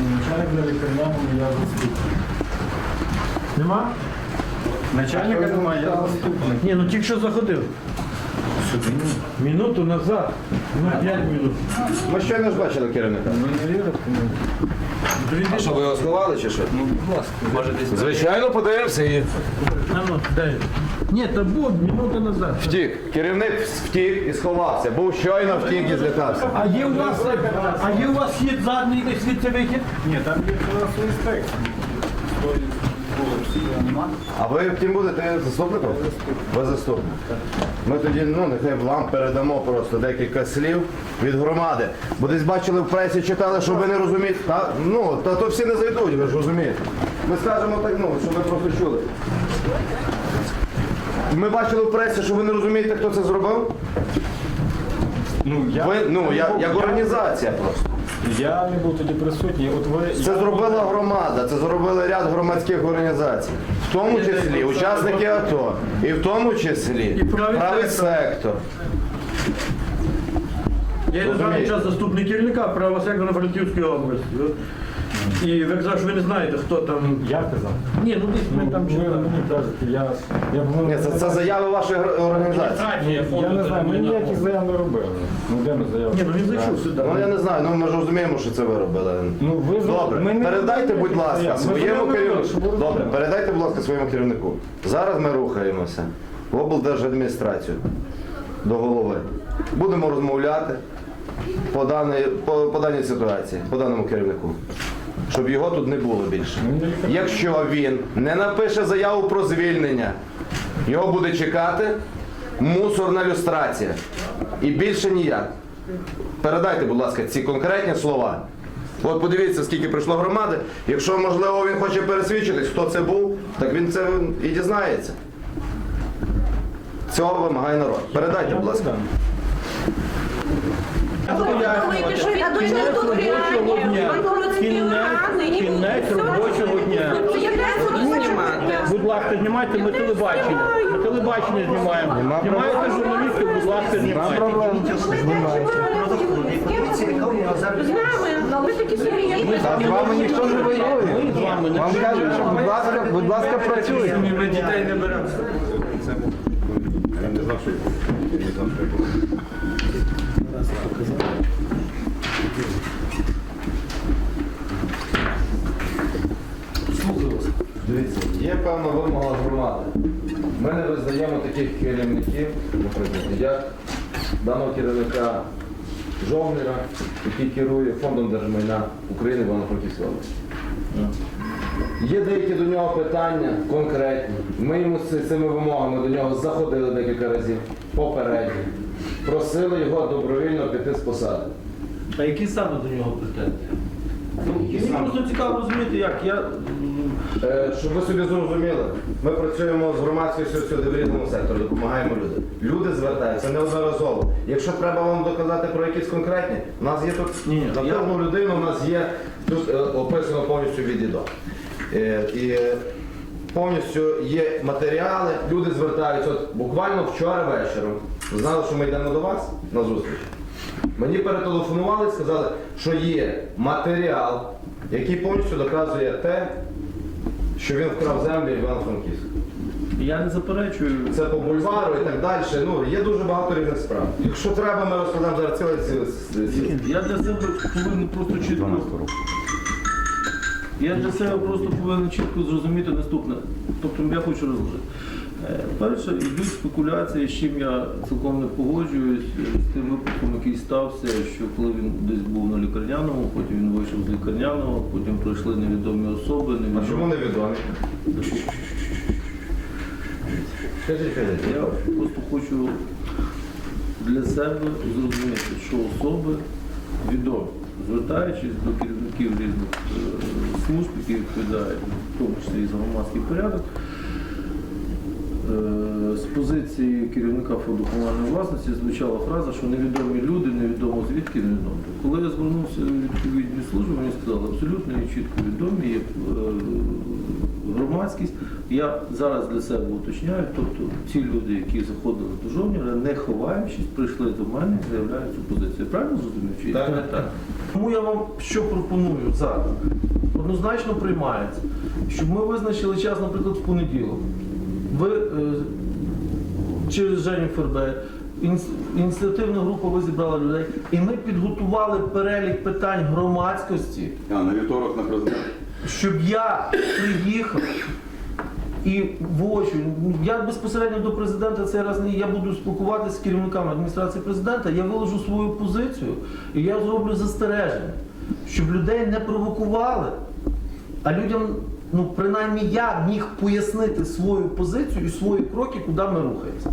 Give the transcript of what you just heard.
Начальник на лікарняному я заступник. Нема? Начальника немає, я заступник. Ні, ну тільки що заходив. Минуту назад. Ну, 5 минут. Ми щойно ж бачили керівника. Ви не вірите? А що, ви його сховали чи що? Ну, будь ласка. Може десь Звичайно, подивимося і А ну, дай. Ні, та був минуту назад. втік. Керівник втік і сховався. Був щойно втік і злякався. А є у вас, а є у вас хід задній десь звідси вихід? Ні, там є інспекція. Вулиці його нема. А ви втім будете заступником? Ви заступник. Ми тоді, ну, нехай вам передамо просто декілька слів від громади. Бо десь бачили в пресі, читали, що ви не розумієте. Та, ну, та то всі не зайдуть, ви ж розумієте. Ми скажемо так, ну, щоб ви просто чули. Ми бачили в пресі, що ви не розумієте, хто це зробив. Ну, я, Ви, ну, я, як організація просто. Я не був тоді присутній. От ви Це я- зробила громада, це зробили ряд громадських організацій, в тому числі учасники АТО, і в тому числі І правий правий сектор. сектор. Я на даний час заступник керівника правого сектору Франківської області. І ви казали, що ви не знаєте, хто там. Я казав. Ні, ну десь ми Ну, там ви читали. мені кажете, я, я. Ні, це, це заяви вашої організації. Ні, я не знаю, ми ніяких заяв не робили. Ну, де ми заяв? Ні, ну він зайшов сюди. Ну я не знаю, ну ми ж розуміємо, що це ви робили. Ну, ви Добре, ми не передайте, будь ласка. Ми своєму керівнику. Добре, передайте, будь ласка, своєму керівнику. Зараз ми рухаємося в облдержадміністрацію до голови. Будемо розмовляти по даній, по, по даній ситуації, по даному керівнику. Щоб його тут не було більше. Якщо він не напише заяву про звільнення, його буде чекати мусорна люстрація. І більше ніяк. Передайте, будь ласка, ці конкретні слова. От подивіться, скільки прийшло громади. Якщо, можливо, він хоче пересвідчитись, хто це був, так він це і дізнається. Цього вимагає народ. Передайте, будь ласка. Я до чого тут робочого дня. Кінець, кінець робочого дня. Я не буду знімати. Будь ласка, знімайте, ми телебачення. Ми телебачення знімаємо. Знімаєте журналістів, будь ласка, знімайте. З нами. Ви такі серйозні. З вами ніхто не воює. Не Вам кажуть, що будь ласка, будь ласка, працюйте. Ми дітей не беремо. Дивіться, є певна вимога громади. Ми не визнаємо таких керівників, наприклад, як даного керівника Жовнера, який керує фондом держмайна України Івано-Франківської області. Є деякі до нього питання конкретні. Ми йому з цими вимогами до нього заходили декілька разів попередньо. Просили його добровільно піти з посади. А які саме до нього претензії? Ну, Мені просто цікаво розуміти, як я. Е, Щоб ви собі зрозуміли, ми працюємо з громадськістю всюди в різному секторі, допомагаємо людям. Люди звертаються неодноразово. Якщо треба вам доказати про якісь конкретні, у нас є тут Ні, на я- кожну людину, у нас є тут е, описано повністю від і до. Е, І повністю є матеріали, люди звертаються. От буквально вчора вечором знали, що ми йдемо до вас на зустріч. Мені перетелефонували і сказали, що є матеріал, який повністю доказує те, що він вкрав землю Івано-Франківська. Я не заперечую. Це по бульвару і так далі. Ну, є дуже багато різних справ. Якщо треба, ми розкладемо зараз ціле ці- ці- Я для себе повинен просто чітко. Я для себе просто повинен чітко зрозуміти наступне. Тобто я хочу розложити. Перше, йдуть спекуляції, з чим я цілком не погоджуюсь е, з тим випадком, який стався, що коли він десь був на лікарняному, потім він вийшов з лікарняного, потім прийшли невідомі особи, А чому невідомі. невідомі? Я просто хочу для себе зрозуміти, що особи відомі, звертаючись до керівників різних е, служб, які відповідають, в тому числі і за громадський порядок, з позиції керівника фонду комунальної власності звучала фраза, що невідомі люди, невідомо звідки і. Коли я звернувся в відповідні служби, мені сказали, абсолютно є чітко відомі, є е, громадськість. Я зараз для себе уточняю, тобто ці люди, які заходили до Жовніра, не ховаючись, прийшли до мене і заявляють цю позицію. Правильно зрозумів? Чи Так. не так? Тому я вам що пропоную зараз? Однозначно приймається, щоб ми визначили час, наприклад, в понеділок. Ви е, через Женю Фербе, ініс- ініціативна група ви зібрали людей, і ми підготували перелік питань громадськості, А, на вівторок на президент. щоб я приїхав і в очі, я безпосередньо до президента цей раз не я буду спілкуватися з керівниками адміністрації президента, я виложу свою позицію і я зроблю застереження, щоб людей не провокували, а людям, ну принаймні я міг пояснити свою позицію і свої кроки, куди ми рухаємося.